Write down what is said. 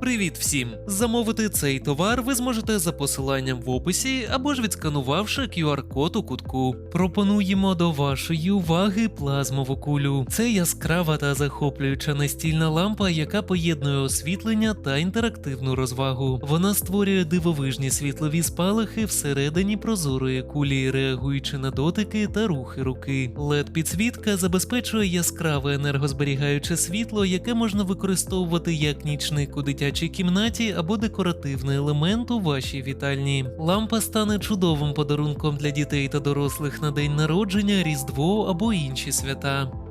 Привіт всім! Замовити цей товар ви зможете за посиланням в описі або ж відсканувавши QR-код у кутку. Пропонуємо до вашої уваги плазмову кулю. Це яскрава та захоплююча настільна лампа, яка поєднує освітлення та інтерактивну розвагу. Вона створює дивовижні світлові спалахи всередині прозорої кулі, реагуючи на дотики та рухи руки. led підсвітка забезпечує яскраве енергозберігаюче світло, яке можна використовувати як нічник у дитячій кімнаті або декоративний елемент у вашій вітальні. Лампа стане чудовим подарунком для дітей та дорослих на день народження, різдво або інші свята.